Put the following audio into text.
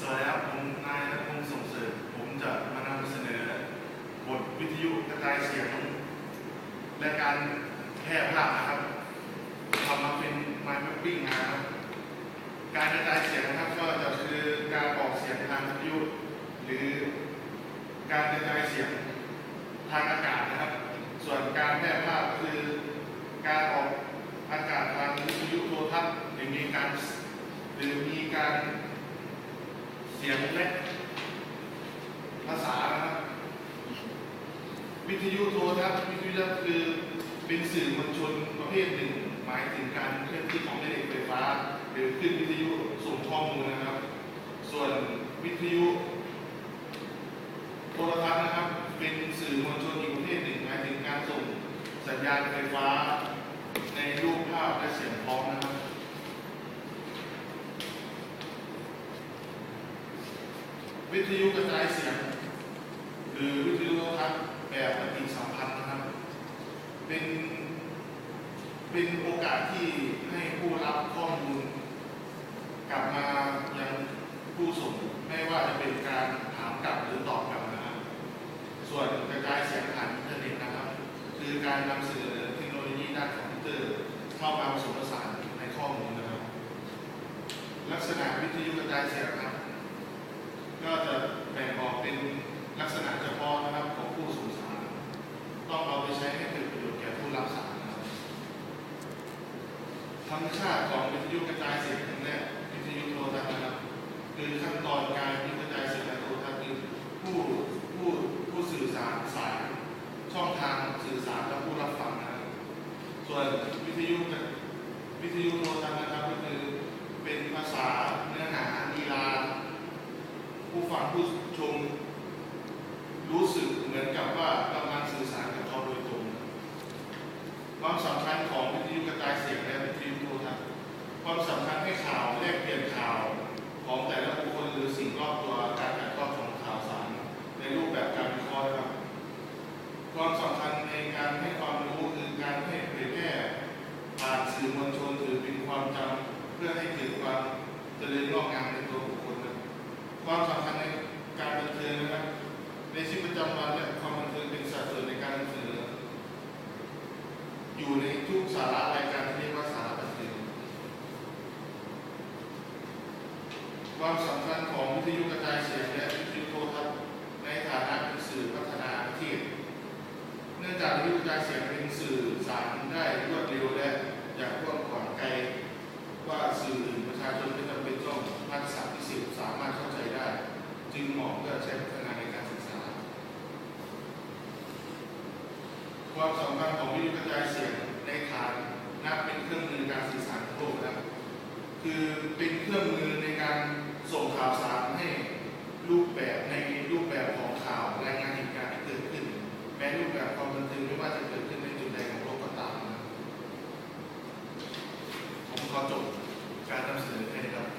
สวัสดีครับผมนายนัทพงศ์ส่งเสริมผมจะมานำเสนอบทวิทยุกระจายเสียง และการแพร่ภาพนะครับทำมาเป็น mind mapping นะครับการกระจายเสียงนะครับก็จะคือการออกเสียงทางวิทยุหรือการกระจายเสียงทางอากาศนะครับ ส่วนการแพร่ภาพก็คือการออกอากาศทางวิทยุโทรทัศน์หรือมีการหรือมีการ เสียงและภาษานะครับวิทยุโทรทัศน์วิทยุคือเป็นสื่อมวลชนประเภทหนึ่ง หมายถึงการเคลื่อนที่ของแม่เหล็กไฟฟ้า หรือขึ้นวิทยุส่งข้อมูลนะครับ ส่วนวิทยุโทรทัศน์นะครับ เป็นสื่อมวลชนอีกประเภทหนึ่งหมายถึงการส่งสัญญาณไฟฟ้า ในรูปภาพและเสียงพร้อมนะครับ วิทยุกระจายเสียง หรือวิทยุโทรทัศน์แบบปฏิสัมพันธ์นะครับ เป็นเป็นโอกาสที่ให้ผู้รับข้อมูล กลับมายังผู้ส่งไม่ว่าจะเป็นการถามกลับหรือตอบกลับนะครับส่วนกระจายเสียงผ่านอินเทอร์เน็ตนะครับ คือการนำเสนอเทคโนโลยีด้านคอมพิวเตอร์เข้ามาผสมผสานในข้อมูลนะครับ ลักษณะวิทยุกระจายเสียง ก็จะแบ่งออกเป็นลักษณะเฉพาะนะครับของผู้ส่งสารต้องเอาไปใช้ให้เกิดประโยชน์แก่ผู้รับสารครับธรรมชาติของวิทยุกระจายเสียงและวิทยุโทรทัศน์นะครับคือขั้นตอนการวิทยุกระจายเสียงและโทรทัศน์คือผู้ผู้ผู้สื่อสารสายช่องทางสื่อสารและผู้รับฟังนะครับส่วนวิทยุวิทยุโทรทัศน์นะครับก็คือเป็นภาษาเนื้อหาลีลา ผู้ฟังผู้ชมรู้สึกเหมือนกับว่ากำลังสื่อสารกับเขาโดยตรง ความสำคัญของวิทยุกระจายเสียงและวิทยุโทรทัศน์ความสำคัญให้ข่าวแลกเปลี่ยนข่าวของแต่ละบุคคลหรือสิ่งรอบตัวการถ่ายทอดของข่าวสาร ในรูปแบบการวิเคราะห์นะครับ ความสำคัญในการให้ความรู้คือการให้เผยแพร่ผ่านสื่อมวลชนถือเป็นความจำเพื่อให้เกิดความเจริญงอกงามในตัวบุคคลนะความสำคัญในการบันเทิงนะครับ ในชีวิตประจำวันและความบันเทิงเป็นสัดส่วนในการนำเสนออยู่ในทุกสาระรายการที่เรียกว่าสาระบันเทิงความสำคัญของวิทยุกระจายเสียงและวิทยุโทรทัศน์ในฐานะเป็นสื่อพัฒนาประเทศเนื่องจากวิทยุกระจายเสียงเป็นสื่อสารได้รวดเร็วและอย่างกว้างขวางไกล ว่าสื่ออื่นประชาชนไม่จำเป็นต้องทักษะพิเศษสามารถเข้าใจได้ จึงเหมาะเพื่อใช้พัฒนาในการศึกษา ความสำคัญของวิทยุกระจายเสียงในฐานนับเป็นเครื่องมือการสื่อสารโลกนะคือเป็นเครื่องมือในการส่งข่าวสารให้รูปแบบใน cuatro caras de,